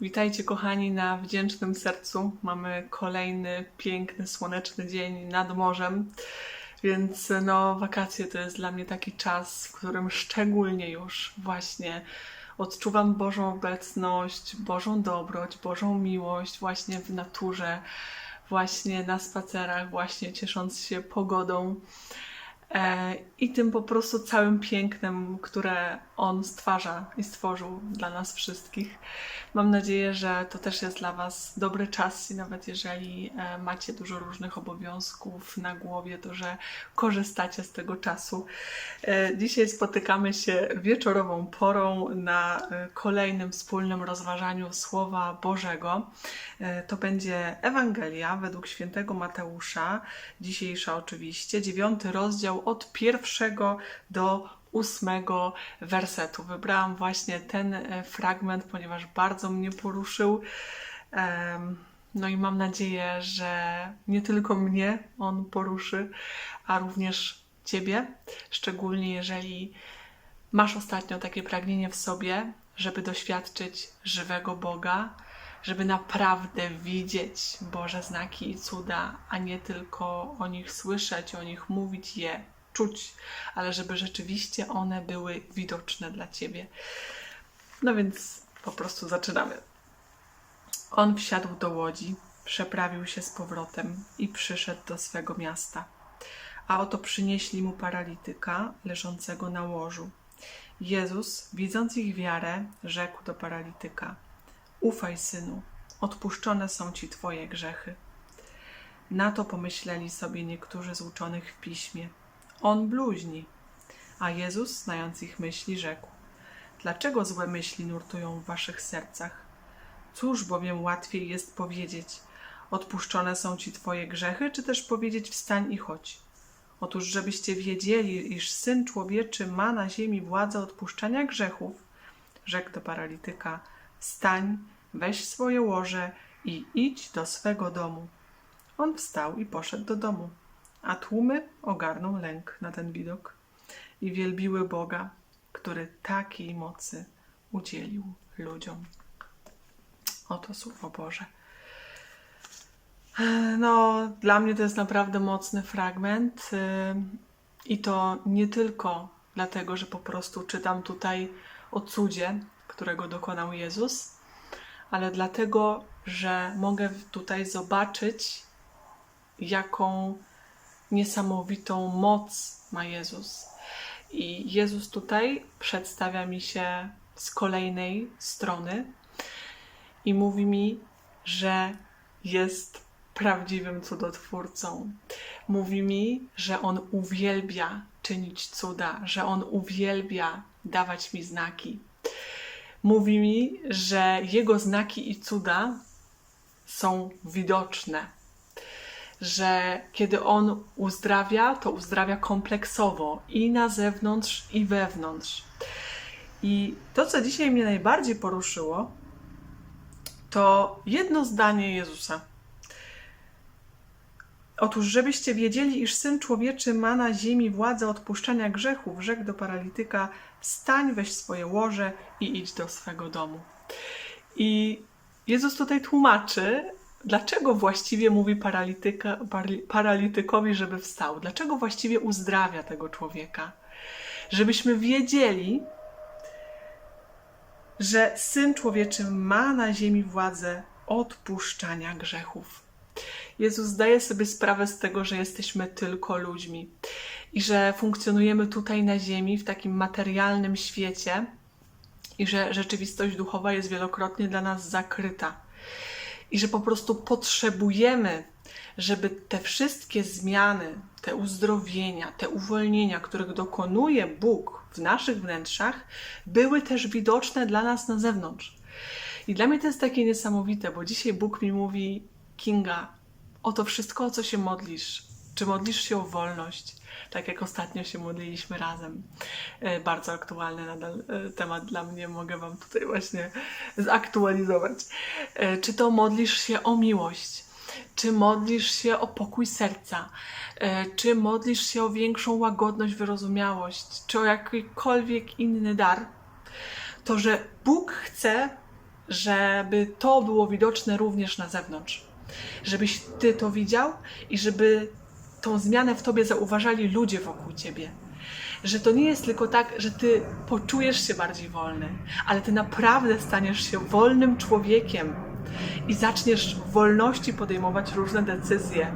Witajcie kochani na wdzięcznym sercu. Mamy kolejny piękny, słoneczny dzień nad morzem. Więc no, wakacje to jest dla mnie taki czas, w którym szczególnie już właśnie odczuwam Bożą obecność, Bożą dobroć, Bożą miłość właśnie w naturze, właśnie na spacerach, właśnie ciesząc się pogodą i tym po prostu całym pięknem, które On stwarza i stworzył dla nas wszystkich. Mam nadzieję, że to też jest dla Was dobry czas i nawet jeżeli e, macie dużo różnych obowiązków na głowie, to że korzystacie z tego czasu. E, Dzisiaj spotykamy się wieczorową porą na e, kolejnym wspólnym rozważaniu Słowa Bożego. E, To będzie Ewangelia według świętego Mateusza, dzisiejsza oczywiście, dziewiąty rozdział od pierwszego do ósmego wersetu. Wybrałam właśnie ten e, fragment, ponieważ bardzo mnie poruszył. No i mam nadzieję, że nie tylko mnie on poruszy, a również Ciebie, szczególnie jeżeli masz ostatnio takie pragnienie w sobie, żeby doświadczyć żywego Boga, żeby naprawdę widzieć Boże znaki i cuda, a nie tylko o nich słyszeć, o nich mówić, je czuć, ale żeby rzeczywiście one były widoczne dla Ciebie. No więc po prostu zaczynamy. On wsiadł do łodzi, przeprawił się z powrotem i przyszedł do swego miasta. A oto przynieśli mu paralityka leżącego na łożu. Jezus, widząc ich wiarę, rzekł do paralityka: Ufaj, synu, odpuszczone są ci twoje grzechy. Na to pomyśleli sobie niektórzy z uczonych w piśmie. On bluźni. A Jezus, znając ich myśli, rzekł: Dlaczego złe myśli nurtują w waszych sercach? Cóż bowiem łatwiej jest powiedzieć: Odpuszczone są ci twoje grzechy, czy też powiedzieć: Wstań i chodź. Otóż, żebyście wiedzieli, iż syn człowieczy ma na ziemi władzę odpuszczania grzechów, rzekł do paralityka: Wstań, weź swoje łoże i idź do swego domu. On wstał i poszedł do domu, a tłumy ogarnął lęk na ten widok i wielbiły Boga, który takiej mocy udzielił ludziom. Oto słowo Boże. No, dla mnie to jest naprawdę mocny fragment. ym, I to nie tylko dlatego, że po prostu czytam tutaj o cudzie, którego dokonał Jezus, ale dlatego, że mogę tutaj zobaczyć, jaką niesamowitą moc ma Jezus. I Jezus tutaj przedstawia mi się z kolejnej strony i mówi mi, że jest prawdziwym cudotwórcą. Mówi mi, że On uwielbia czynić cuda, że On uwielbia dawać mi znaki. Mówi mi, że Jego znaki i cuda są widoczne, że kiedy On uzdrawia, to uzdrawia kompleksowo i na zewnątrz, i wewnątrz. I to, co dzisiaj mnie najbardziej poruszyło, to jedno zdanie Jezusa. Otóż, żebyście wiedzieli, iż Syn Człowieczy ma na ziemi władzę odpuszczania grzechów, rzekł do paralityka, wstań, weź swoje łoże i idź do swego domu. I Jezus tutaj tłumaczy, dlaczego właściwie mówi paralityka, parali- paralitykowi, żeby wstał. Dlaczego właściwie uzdrawia tego człowieka. Żebyśmy wiedzieli, że Syn Człowieczy ma na ziemi władzę odpuszczania grzechów. Jezus zdaje sobie sprawę z tego, że jesteśmy tylko ludźmi i że funkcjonujemy tutaj na ziemi, w takim materialnym świecie i że rzeczywistość duchowa jest wielokrotnie dla nas zakryta. I że po prostu potrzebujemy, żeby te wszystkie zmiany, te uzdrowienia, te uwolnienia, których dokonuje Bóg w naszych wnętrzach, były też widoczne dla nas na zewnątrz. I dla mnie to jest takie niesamowite, bo dzisiaj Bóg mi mówi: Kinga, o to wszystko, o co się modlisz. Czy modlisz się o wolność? Tak jak ostatnio się modliliśmy razem. E, Bardzo aktualny nadal e, temat dla mnie, mogę Wam tutaj właśnie zaktualizować. E, Czy to modlisz się o miłość? Czy modlisz się o pokój serca? Czy modlisz się o większą łagodność, wyrozumiałość? Czy o jakikolwiek inny dar? To, że Bóg chce żeby to było widoczne również na zewnątrz. Żebyś ty to widział i żeby tą zmianę w tobie zauważali ludzie wokół ciebie. Że to nie jest tylko tak, że ty poczujesz się bardziej wolny, ale ty naprawdę staniesz się wolnym człowiekiem i zaczniesz w wolności podejmować różne decyzje.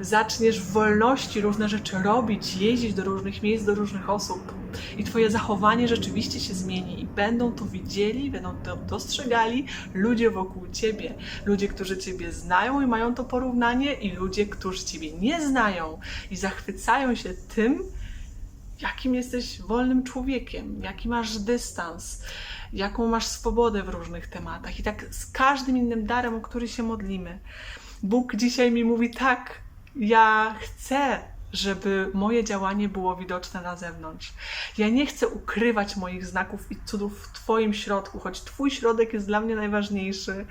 Zaczniesz w wolności różne rzeczy robić, jeździć do różnych miejsc, do różnych osób. I Twoje zachowanie rzeczywiście się zmieni i będą to widzieli, będą to dostrzegali ludzie wokół Ciebie. Ludzie, którzy Ciebie znają i mają to porównanie, i ludzie, którzy Ciebie nie znają i zachwycają się tym, jakim jesteś wolnym człowiekiem, jaki masz dystans, jaką masz swobodę w różnych tematach. I tak z każdym innym darem, o który się modlimy. Bóg dzisiaj mi mówi: tak, ja chcę, żeby moje działanie było widoczne na zewnątrz. Ja nie chcę ukrywać moich znaków i cudów w Twoim środku, choć Twój środek jest dla mnie najważniejszy,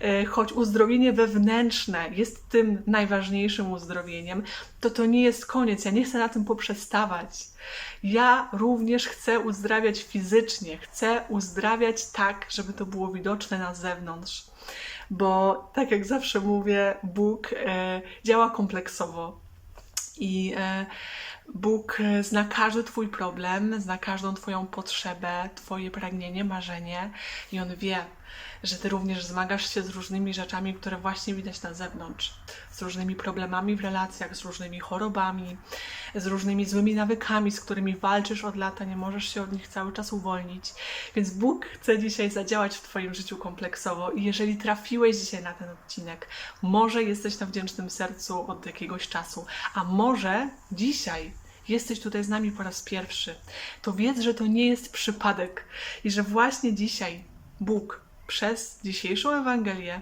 e, choć uzdrowienie wewnętrzne jest tym najważniejszym uzdrowieniem, to to nie jest koniec. Ja nie chcę na tym poprzestawać. Ja również chcę uzdrawiać fizycznie, chcę uzdrawiać tak, żeby to było widoczne na zewnątrz. Bo tak jak zawsze mówię, Bóg e, działa kompleksowo. I e, Bóg e, zna każdy Twój problem, zna każdą Twoją potrzebę, Twoje pragnienie, marzenie, i On wie, że Ty również zmagasz się z różnymi rzeczami, które właśnie widać na zewnątrz, z różnymi problemami w relacjach, z różnymi chorobami, z różnymi złymi nawykami, z którymi walczysz od lata, nie możesz się od nich cały czas uwolnić. Więc Bóg chce dzisiaj zadziałać w Twoim życiu kompleksowo i jeżeli trafiłeś dzisiaj na ten odcinek, może jesteś na wdzięcznym sercu od jakiegoś czasu, a może dzisiaj jesteś tutaj z nami po raz pierwszy, to wiedz, że to nie jest przypadek i że właśnie dzisiaj Bóg przez dzisiejszą Ewangelię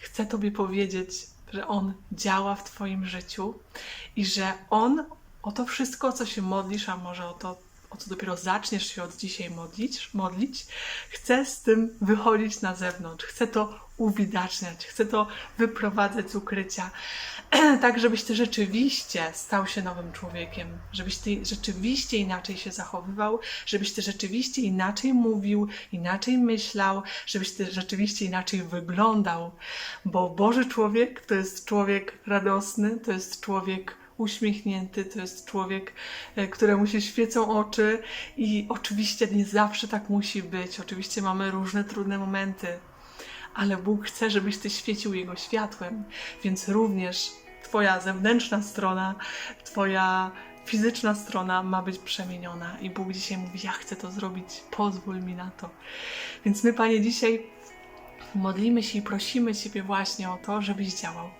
chce Tobie powiedzieć, że On działa w Twoim życiu i że On o to wszystko, co się modlisz, a może o to, o co dopiero zaczniesz się od dzisiaj modlić, modlić, chce z tym wychodzić na zewnątrz, chce to uwidaczniać, chce to wyprowadzać z ukrycia, tak żebyś ty rzeczywiście stał się nowym człowiekiem, żebyś ty rzeczywiście inaczej się zachowywał, żebyś ty rzeczywiście inaczej mówił, inaczej myślał, żebyś ty rzeczywiście inaczej wyglądał, bo Boży człowiek to jest człowiek radosny, to jest człowiek uśmiechnięty, to jest człowiek, e, któremu się świecą oczy i oczywiście nie zawsze tak musi być. Oczywiście mamy różne trudne momenty, ale Bóg chce, żebyś ty świecił Jego światłem, więc również Twoja zewnętrzna strona, Twoja fizyczna strona ma być przemieniona. I Bóg dzisiaj mówi: Ja chcę to zrobić, pozwól mi na to. Więc my, Panie, dzisiaj modlimy się i prosimy Ciebie właśnie o to, żebyś działał.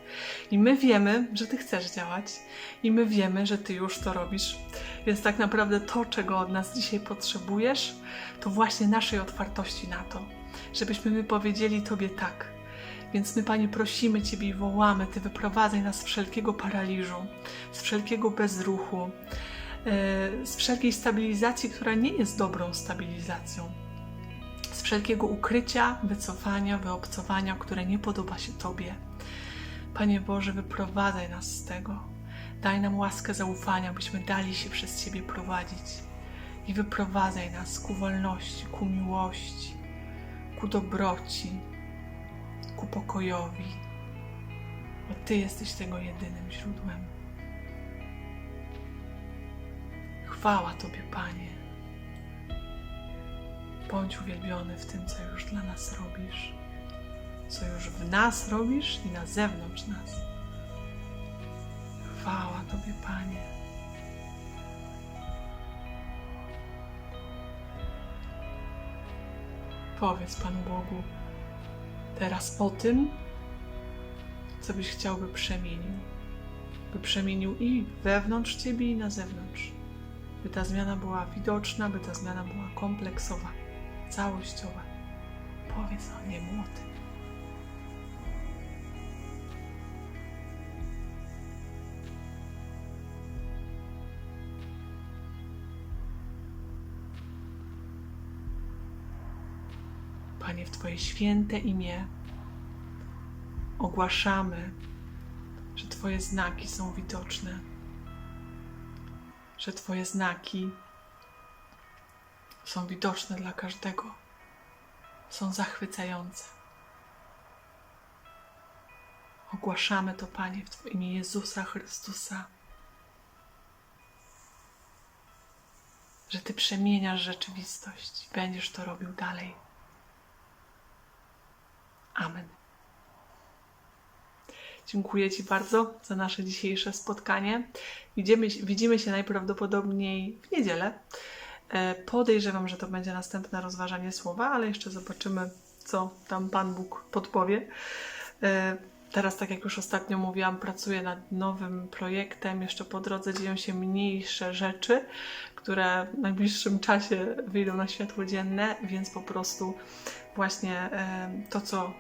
I my wiemy, że Ty chcesz działać, i my wiemy, że Ty już to robisz. Więc tak naprawdę to, czego od nas dzisiaj potrzebujesz, to właśnie naszej otwartości na to, żebyśmy my powiedzieli Tobie tak. Więc my, Panie, prosimy Ciebie i wołamy, Ty wyprowadzaj nas z wszelkiego paraliżu, z wszelkiego bezruchu, yy, z wszelkiej stabilizacji, która nie jest dobrą stabilizacją wszelkiego ukrycia, wycofania, wyobcowania, które nie podoba się Tobie. Panie Boże, wyprowadzaj nas z tego. Daj nam łaskę zaufania, byśmy dali się przez Ciebie prowadzić. I wyprowadzaj nas ku wolności, ku miłości, ku dobroci, ku pokojowi. Bo Ty jesteś tego jedynym źródłem. Chwała Tobie, Panie. Bądź uwielbiony w tym, co już dla nas robisz, co już w nas robisz i na zewnątrz nas. Chwała Tobie, Panie. Powiedz Panu Bogu teraz o tym, co byś chciał, by przemienił. By przemienił i wewnątrz Ciebie, i na zewnątrz. By ta zmiana była widoczna, by ta zmiana była kompleksowa całościowa. Powiedz o niemu o. Panie, w Twoje święte imię ogłaszamy, że Twoje znaki są widoczne, że Twoje znaki są widoczne dla każdego. są zachwycające. Ogłaszamy to, Panie, w Twoim imię Jezusa Chrystusa, że Ty przemieniasz rzeczywistość i będziesz to robił dalej. Amen. Dziękuję Ci bardzo za nasze dzisiejsze spotkanie. Widzimy, widzimy się najprawdopodobniej w niedzielę. E, Podejrzewam, że to będzie następne rozważanie słowa, ale jeszcze zobaczymy, co tam Pan Bóg podpowie. E, Teraz, tak jak już ostatnio mówiłam, pracuję nad nowym projektem. Jeszcze po drodze dzieją się mniejsze rzeczy, które w najbliższym czasie wyjdą na światło dzienne, więc po prostu właśnie e, to, co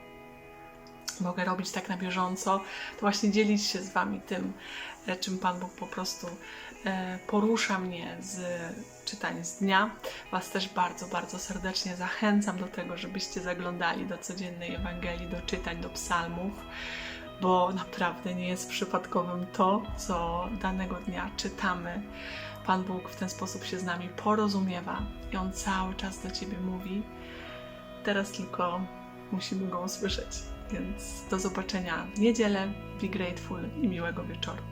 mogę robić tak na bieżąco, to właśnie dzielić się z Wami tym, e, czym Pan Bóg po prostu e, porusza mnie z czytań z dnia. Was też bardzo, bardzo serdecznie zachęcam do tego, żebyście zaglądali do codziennej Ewangelii, do czytań, do psalmów, bo naprawdę nie jest przypadkowym to, co danego dnia czytamy. Pan Bóg w ten sposób się z nami porozumiewa i On cały czas do Ciebie mówi. Teraz tylko musimy Go usłyszeć. Więc do zobaczenia w niedzielę. Be grateful i miłego wieczoru.